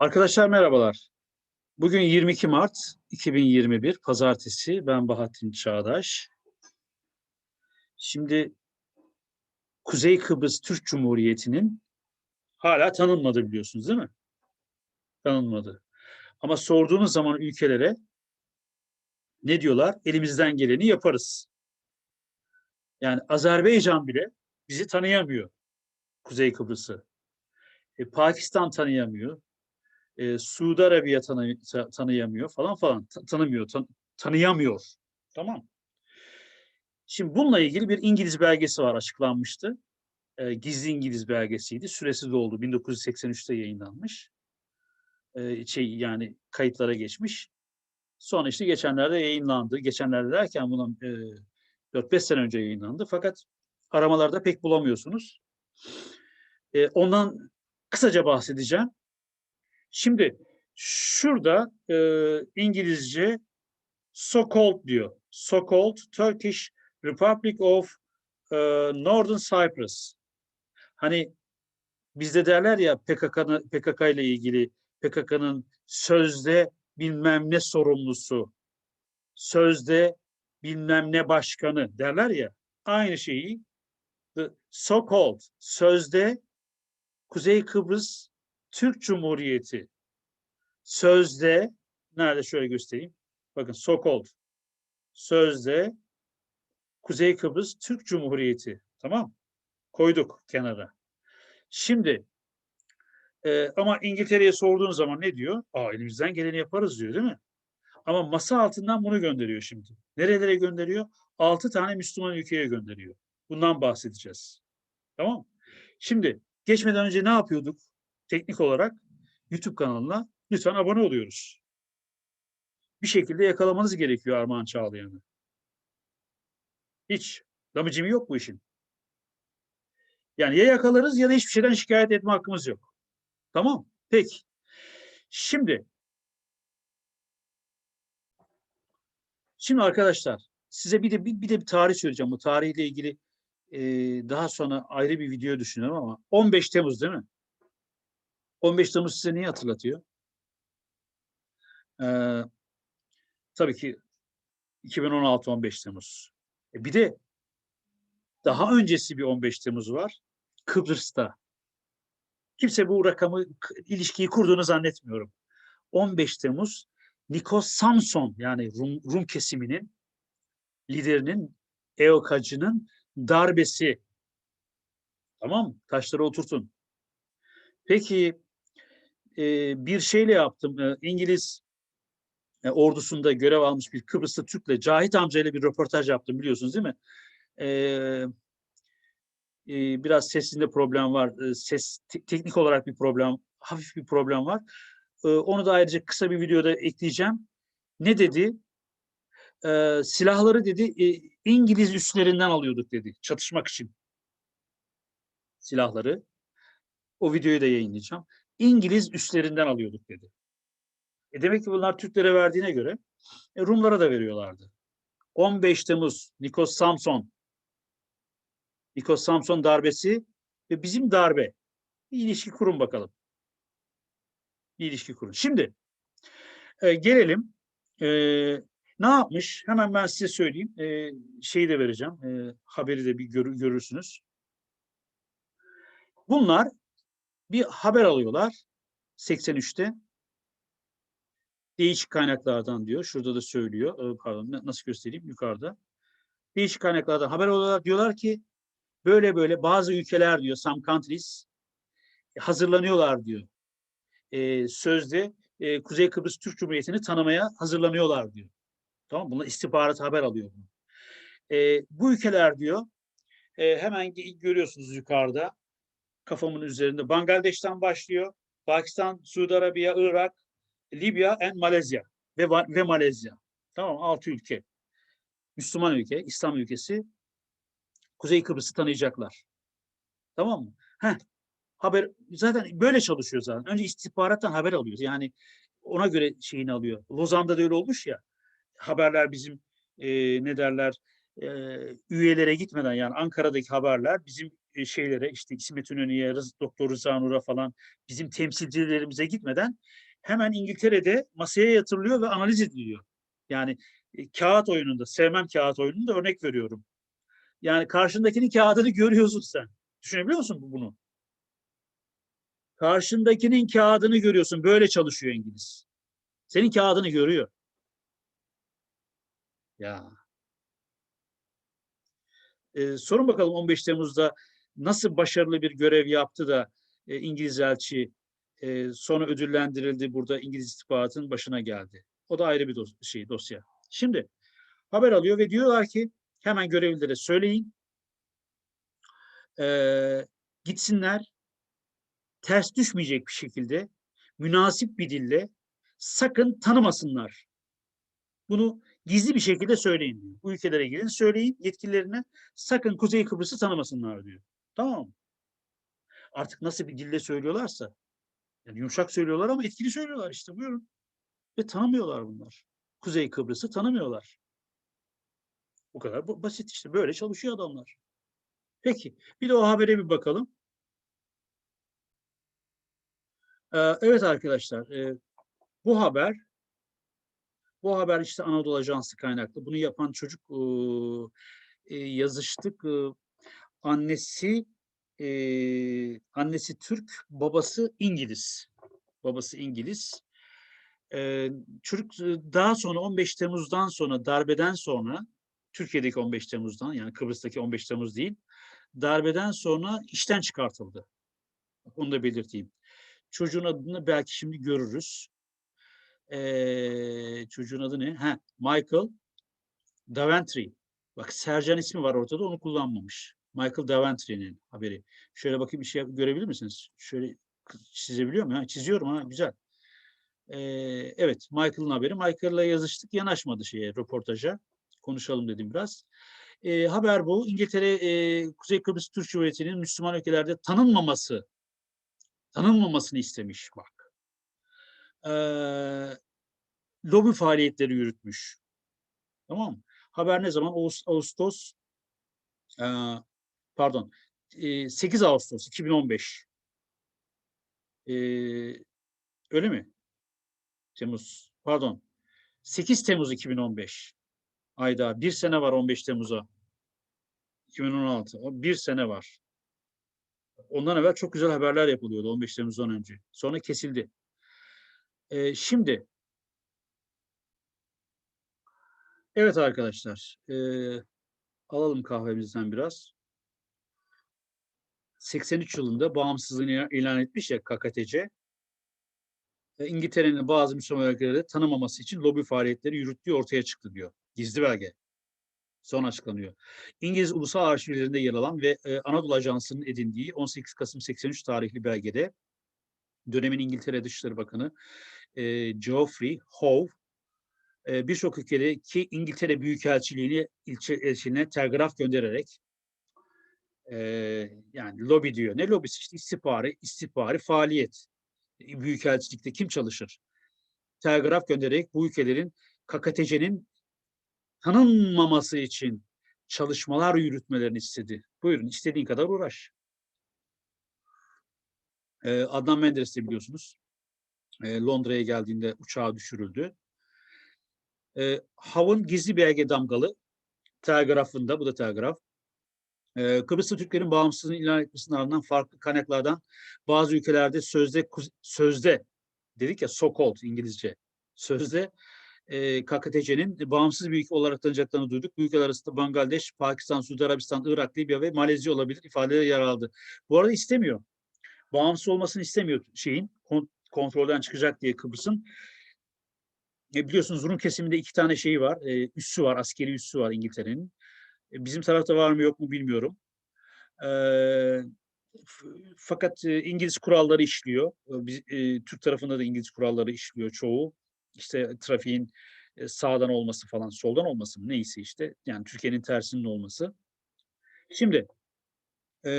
Arkadaşlar merhabalar. Bugün 22 Mart 2021 Pazartesi. Ben Bahattin Çağdaş. Şimdi Kuzey Kıbrıs Türk Cumhuriyeti'nin hala tanınmadı biliyorsunuz değil mi? Tanınmadı. Ama sorduğunuz zaman ülkelere ne diyorlar? Elimizden geleni yaparız. Yani Azerbaycan bile bizi tanıyamıyor. Kuzey Kıbrıs'ı. E, Pakistan tanıyamıyor e, Suudi Arabiya tanı, ta- tanıyamıyor falan falan Ta- tanımıyor, tan- tanıyamıyor. Tamam. Şimdi bununla ilgili bir İngiliz belgesi var açıklanmıştı. E, gizli İngiliz belgesiydi. Süresi doldu. 1983'te yayınlanmış. E, şey yani kayıtlara geçmiş. Sonra işte geçenlerde yayınlandı. Geçenlerde derken bundan e, 4-5 sene önce yayınlandı. Fakat aramalarda pek bulamıyorsunuz. E, ondan kısaca bahsedeceğim. Şimdi şurada e, İngilizce so-called diyor. So-called Turkish Republic of e, Northern Cyprus. Hani bizde derler ya PKK'nın PKK ile ilgili PKK'nın sözde bilmem ne sorumlusu, sözde bilmem ne başkanı derler ya. Aynı şeyi the so-called sözde Kuzey Kıbrıs Türk Cumhuriyeti sözde nerede şöyle göstereyim. Bakın so-called sözde Kuzey Kıbrıs Türk Cumhuriyeti. Tamam. Koyduk kenara. Şimdi e, ama İngiltere'ye sorduğun zaman ne diyor? Aa elimizden geleni yaparız diyor değil mi? Ama masa altından bunu gönderiyor şimdi. Nerelere gönderiyor? Altı tane Müslüman ülkeye gönderiyor. Bundan bahsedeceğiz. Tamam Şimdi geçmeden önce ne yapıyorduk? Teknik olarak YouTube kanalına lütfen abone oluyoruz. Bir şekilde yakalamanız gerekiyor Armağan Çağlayan'ı. Hiç damıcımı yok bu işin. Yani ya yakalarız ya da hiçbir şeyden şikayet etme hakkımız yok. Tamam. Peki. Şimdi Şimdi arkadaşlar size bir de bir, bir de bir tarih söyleyeceğim. Bu tarihle ilgili e, daha sonra ayrı bir video düşünüyorum ama 15 Temmuz değil mi? 15 Temmuz size neyi hatırlatıyor? Ee, tabii ki 2016-15 Temmuz. E bir de daha öncesi bir 15 Temmuz var. Kıbrıs'ta. Kimse bu rakamı, ilişkiyi kurduğunu zannetmiyorum. 15 Temmuz Nikos Samson yani Rum, Rum kesiminin liderinin EOKACı'nın darbesi. Tamam? Taşları oturtun. Peki e, bir şeyle yaptım. E, İngiliz e, ordusunda görev almış bir Kıbrıslı Türk'le Cahit amcayla bir röportaj yaptım biliyorsunuz değil mi? E, e, biraz sesinde problem var. E, ses te- teknik olarak bir problem, hafif bir problem var. E, onu da ayrıca kısa bir videoda ekleyeceğim. Ne dedi? E, silahları dedi e, İngiliz üslerinden alıyorduk dedi çatışmak için. Silahları. O videoyu da yayınlayacağım. İngiliz üslerinden alıyorduk dedi. E demek ki bunlar Türklere verdiğine göre e, Rumlara da veriyorlardı. 15 Temmuz Nikos Samson Nikos Samson darbesi ve bizim darbe. Bir ilişki kurun bakalım. Bir ilişki kurun. Şimdi e, gelelim. E, ne yapmış? Hemen ben size söyleyeyim. E, şeyi de vereceğim. E, haberi de bir görü- görürsünüz. Bunlar bir haber alıyorlar 83'te. Değişik kaynaklardan diyor. Şurada da söylüyor. Ee, Pardon na- nasıl göstereyim yukarıda. Değişik kaynaklardan haber alıyorlar. Diyorlar ki böyle böyle bazı ülkeler diyor some countries hazırlanıyorlar diyor. Ee, sözde e, Kuzey Kıbrıs Türk Cumhuriyeti'ni tanımaya hazırlanıyorlar diyor. Tamam? Bunlar istihbarat haber alıyor. bunu. Ee, bu ülkeler diyor e, hemen görüyorsunuz yukarıda kafamın üzerinde. Bangladeş'ten başlıyor. Pakistan, Suudi Arabiya, Irak, Libya and Malezya ve, ve Malezya. Tamam? Altı ülke. Müslüman ülke, İslam ülkesi Kuzey Kıbrıs'ı tanıyacaklar. Tamam mı? Heh. Haber zaten böyle çalışıyor zaten. Önce istihbarattan haber alıyoruz. Yani ona göre şeyini alıyor. Lozan'da da öyle olmuş ya. Haberler bizim e, ne derler e, üyelere gitmeden yani Ankara'daki haberler bizim şeylere işte İsmet İnönü'ye, Doktor Rıza Nur'a falan bizim temsilcilerimize gitmeden hemen İngiltere'de masaya yatırılıyor ve analiz ediliyor. Yani e, kağıt oyununda, sevmem kağıt oyununda örnek veriyorum. Yani karşındakinin kağıdını görüyorsun sen. Düşünebiliyor musun bu- bunu? Karşındakinin kağıdını görüyorsun. Böyle çalışıyor İngiliz. Senin kağıdını görüyor. Ya. Ee, sorun bakalım 15 Temmuz'da nasıl başarılı bir görev yaptı da e, İngiliz elçi e, sonra ödüllendirildi burada İngiliz istihbaratının başına geldi. O da ayrı bir dos- şey dosya. Şimdi haber alıyor ve diyorlar ki hemen görevlilere söyleyin. Ee, gitsinler ters düşmeyecek bir şekilde münasip bir dille sakın tanımasınlar. Bunu gizli bir şekilde söyleyin. Bu ülkelere gidin söyleyin yetkililerine sakın Kuzey Kıbrıs'ı tanımasınlar diyor. Tamam? Artık nasıl bir dille söylüyorlarsa yani yumuşak söylüyorlar ama etkili söylüyorlar işte buyurun. Ve tanımıyorlar bunlar. Kuzey Kıbrıs'ı tanımıyorlar. Bu kadar basit işte böyle çalışıyor adamlar. Peki bir de o habere bir bakalım. Ee, evet arkadaşlar e, bu haber bu haber işte Anadolu Ajansı kaynaklı. Bunu yapan çocuk e, yazıştık. E, annesi e, annesi Türk, babası İngiliz. Babası İngiliz. E, e, daha sonra 15 Temmuz'dan sonra darbeden sonra Türkiye'deki 15 Temmuz'dan yani Kıbrıs'taki 15 Temmuz değil darbeden sonra işten çıkartıldı. Onu da belirteyim. Çocuğun adını belki şimdi görürüz. Ee, çocuğun adı ne? Ha, Michael Daventry. Bak Sercan ismi var ortada onu kullanmamış. Michael Daventry'nin haberi. Şöyle bakayım bir şey görebilir misiniz? Şöyle çizebiliyor muyum? Çiziyorum ha güzel. Ee, evet Michael'ın haberi. Michael'la yazıştık yanaşmadı şeye röportaja. Konuşalım dedim biraz. Ee, haber bu. İngiltere e, Kuzey Kıbrıs Türk Cumhuriyeti'nin Müslüman ülkelerde tanınmaması tanınmamasını istemiş bak. Ee, lobi faaliyetleri yürütmüş. Tamam mı? Haber ne zaman? Ağustos, Ağustos pardon ee, 8 Ağustos 2015. Ee, öyle mi? Temmuz pardon 8 Temmuz 2015. Ayda bir sene var 15 Temmuz'a. 2016. O Bir sene var. Ondan evvel çok güzel haberler yapılıyordu 15 Temmuz'dan önce. Sonra kesildi. Ee, şimdi evet arkadaşlar ee, alalım kahvemizden biraz. 83 yılında bağımsızlığını ilan- etmiş ya KKTC. E, İngiltere'nin bazı Müslüman ülkeleri tanımaması için lobi faaliyetleri yürüttüğü ortaya çıktı diyor. Gizli belge. Son açıklanıyor. İngiliz Ulusal Arşivlerinde yer alan ve e, Anadolu Ajansı'nın edindiği 18 Kasım 83 tarihli belgede dönemin İngiltere Dışişleri Bakanı e, Geoffrey Howe e, birçok ülkedeki İngiltere Büyükelçiliğini ilçe elçiliğine telgraf göndererek yani lobi diyor. Ne lobisi işte istihbari, istihbari faaliyet. E, Büyükelçilikte kim çalışır? Telgraf göndererek bu ülkelerin KKTC'nin tanınmaması için çalışmalar yürütmelerini istedi. Buyurun istediğin kadar uğraş. Ee, Adnan Menderes de biliyorsunuz. e, Londra'ya geldiğinde uçağı düşürüldü. E, Hav'ın gizli belge damgalı telgrafında, bu da telgraf. E, Kıbrıslı Türklerin bağımsızlığını ilan etmesinin ardından farklı kaynaklardan bazı ülkelerde sözde sözde dedik ya so called İngilizce sözde e, KKTC'nin bağımsız bir ülke olarak tanınacaklarını duyduk. Bu ülkeler arasında Bangladeş, Pakistan, Suudi Arabistan, Irak, Libya ve Malezya olabilir ifadeleri yer aldı. Bu arada istemiyor. Bağımsız olmasını istemiyor şeyin. kon- kontrolden çıkacak diye Kıbrıs'ın. E, biliyorsunuz Rum kesiminde iki tane şeyi var. E, üssü var, askeri üssü var İngiltere'nin. E, bizim tarafta var mı yok mu bilmiyorum. E, f- fakat e, İngiliz kuralları işliyor. E, biz- e, Türk tarafında da İngiliz kuralları işliyor çoğu. İşte trafiğin sağdan olması falan, soldan olması mı neyse işte. Yani Türkiye'nin tersinin olması. Şimdi e,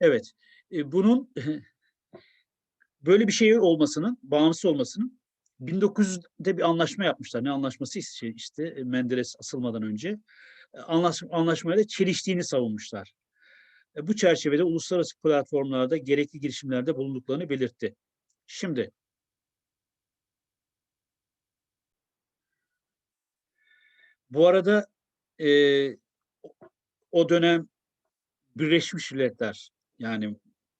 evet e, bunun böyle bir şey olmasının, bağımsız olmasının 1900'de bir anlaşma yapmışlar. Ne anlaşması işte, işte e, Menderes asılmadan önce. e, anlaş, anlaşmayla çeliştiğini savunmuşlar. E, bu çerçevede uluslararası platformlarda gerekli girişimlerde bulunduklarını belirtti. Şimdi bu arada e, o dönem Birleşmiş Milletler yani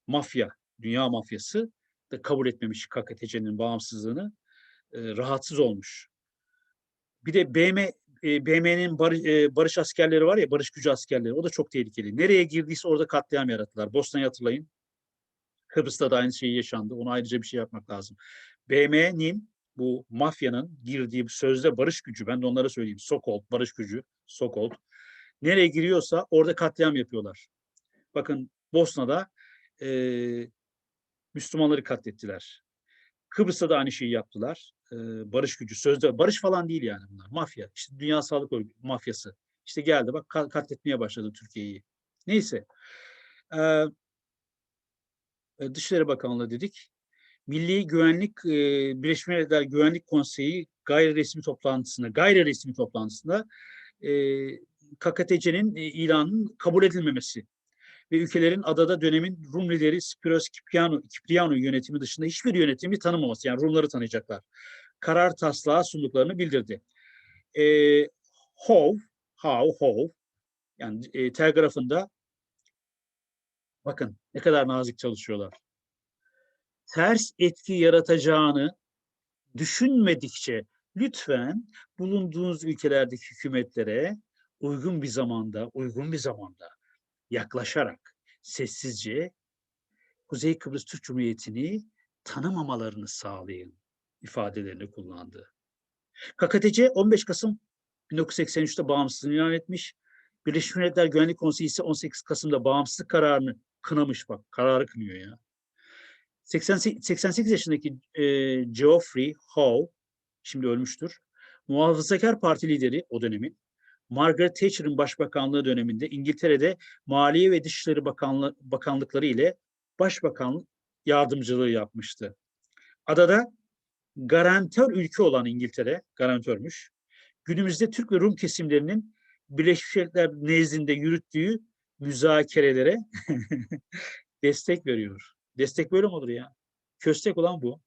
mafya, dünya mafyası da kabul etmemiş KKTC'nin bağımsızlığını e, rahatsız olmuş. Bir de BM e, BM'nin barış, e, barış askerleri var ya, barış gücü askerleri. O da çok tehlikeli. Nereye girdiyse orada katliam yarattılar. Bosna'yı hatırlayın. Kıbrıs'ta da aynı şey yaşandı. Ona ayrıca bir şey yapmak lazım. BM'nin bu mafyanın girdiği sözde barış gücü, ben de onlara söyleyeyim. Sokold, barış gücü, Sokold. Nereye giriyorsa orada katliam yapıyorlar. Bakın Bosna'da e, Müslümanları katlettiler. Kıbrıs'ta da aynı şeyi yaptılar. Ee, barış gücü, sözde barış falan değil yani bunlar. Mafya. İşte Dünya Sağlık Örgütü mafyası. İşte geldi bak katletmeye başladı Türkiye'yi. Neyse. Ee, Dışişleri Bakanlığı dedik. Milli Güvenlik e, Birleşmiş Milletler Güvenlik Konseyi gayri resmi toplantısında, gayri resmi toplantısında e, KKTC'nin e, ilanının kabul edilmemesi ve ülkelerin adada dönemin Rum lideri Spiros Kipriano, Kipriano yönetimi dışında hiçbir yönetimi tanımaması, yani Rumları tanıyacaklar. Karar taslağı sunduklarını bildirdi. E, Hove, How, Hove, yani e, telgrafında bakın ne kadar nazik çalışıyorlar. Ters etki yaratacağını düşünmedikçe lütfen bulunduğunuz ülkelerdeki hükümetlere uygun bir zamanda, uygun bir zamanda yaklaşarak sessizce Kuzey Kıbrıs Türk Cumhuriyeti'ni tanımamalarını sağlayın ifadelerini kullandı. KKTC 15 Kasım 1983'te bağımsızlığını ilan etmiş. Birleşmiş Milletler Güvenlik Konseyi ise 18 Kasım'da bağımsızlık kararını kınamış bak. Kararı kınıyor ya. 88, 88 yaşındaki e, Geoffrey Howe şimdi ölmüştür. Muhafazakar Parti lideri o dönemin Margaret Thatcher'ın başbakanlığı döneminde İngiltere'de Maliye ve Dışişleri Bakanlı Bakanlıkları ile başbakan yardımcılığı yapmıştı. Adada garantör ülke olan İngiltere, garantörmüş, günümüzde Türk ve Rum kesimlerinin Birleşmiş Milletler nezdinde yürüttüğü müzakerelere destek veriyor. Destek böyle mi olur ya? Köstek olan bu.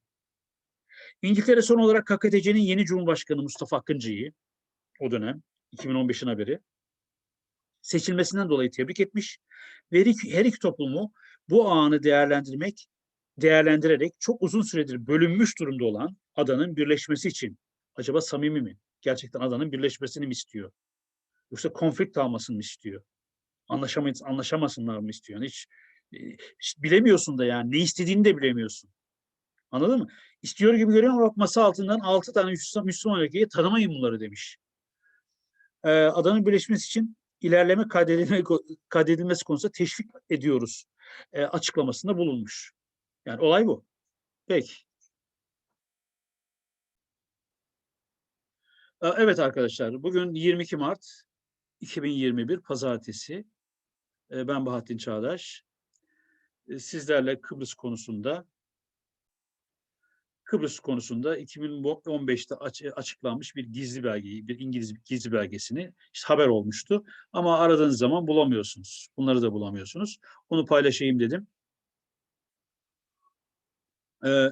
İngiltere son olarak KKTC'nin yeni Cumhurbaşkanı Mustafa Akıncı'yı o dönem 2015'in haberi. Seçilmesinden dolayı tebrik etmiş. Ve her iki toplumu bu anı değerlendirmek, değerlendirerek çok uzun süredir bölünmüş durumda olan adanın birleşmesi için acaba samimi mi? Gerçekten adanın birleşmesini mi istiyor? Yoksa konflikt almasını mı istiyor? Anlaşamayız, anlaşamasınlar mı istiyor? Yani hiç, hiç bilemiyorsun da yani ne istediğini de bilemiyorsun. Anladın mı? İstiyor gibi görüyorum ama masa altından altı tane Müslüman ülkeye tanımayın bunları demiş e, adanın birleşmesi için ilerleme kaydedilme, kaydedilmesi konusunda teşvik ediyoruz e, açıklamasında bulunmuş. Yani olay bu. Peki. E, evet arkadaşlar, bugün 22 Mart 2021 Pazartesi. E, ben Bahattin Çağdaş. E, sizlerle Kıbrıs konusunda Kıbrıs konusunda 2015'te açıklanmış bir gizli belgeyi, bir İngiliz gizli belgesini işte haber olmuştu. Ama aradığınız zaman bulamıyorsunuz. Bunları da bulamıyorsunuz. Onu paylaşayım dedim. Ee,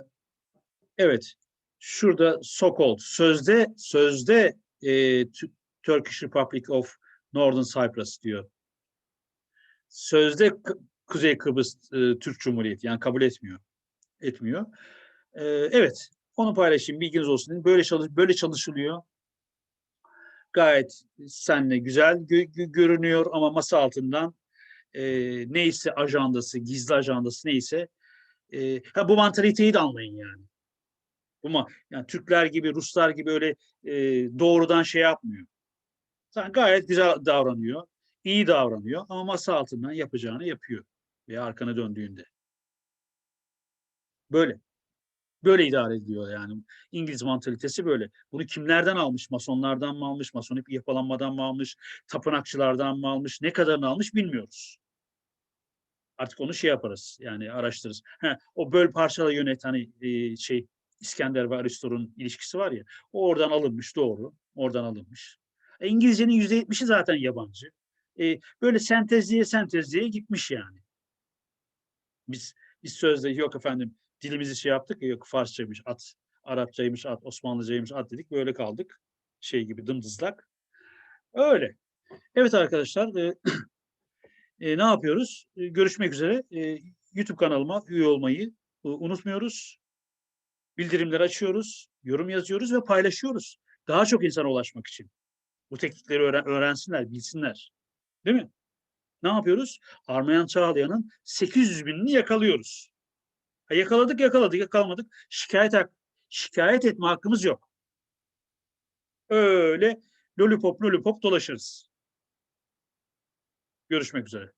evet, şurada so sözde sözde e, Turkish Republic of Northern Cyprus diyor. Sözde Kuzey Kıbrıs e, Türk Cumhuriyeti yani kabul etmiyor. Etmiyor. Evet, onu paylaşayım, bilginiz olsun. Böyle çalış böyle çalışılıyor. Gayet senle güzel gö görünüyor ama masa altından e, neyse ajandası, gizli ajandası neyse e, ha bu mantaliteyi de anlayın yani. Bu ma yani Türkler gibi, Ruslar gibi öyle e, doğrudan şey yapmıyor. Sen gayet güzel davranıyor, iyi davranıyor ama masa altından yapacağını yapıyor veya arkana döndüğünde. Böyle. Böyle idare ediliyor yani. İngiliz mantalitesi böyle. Bunu kimlerden almış? Masonlardan mı almış? Masonik yapılanmadan mı almış? Tapınakçılardan mı almış? Ne kadarını almış bilmiyoruz. Artık onu şey yaparız. Yani araştırırız. He, o böl parçala yönet hani e, şey İskender ve Aristo'nun ilişkisi var ya. O oradan alınmış doğru. Oradan alınmış. E, İngilizcenin yüzde yetmişi zaten yabancı. E, böyle sentezliye sentezliye gitmiş yani. Biz biz sözde yok efendim dilimizi şey yaptık ya yok Farsçaymış at, Arapçaymış at, Osmanlıcaymış at dedik böyle kaldık. Şey gibi dımdızlak. Öyle. Evet arkadaşlar e, e, ne yapıyoruz? E, görüşmek üzere. E, YouTube kanalıma üye olmayı e, unutmuyoruz. Bildirimleri açıyoruz, yorum yazıyoruz ve paylaşıyoruz. Daha çok insana ulaşmak için. Bu teknikleri öğren- öğrensinler, bilsinler. Değil mi? Ne yapıyoruz? Armayan Çağlayan'ın 800 binini yakalıyoruz. Ha, yakaladık yakaladık yakalamadık. Şikayet hak, şikayet etme hakkımız yok. Öyle lollipop lollipop dolaşırız. Görüşmek üzere.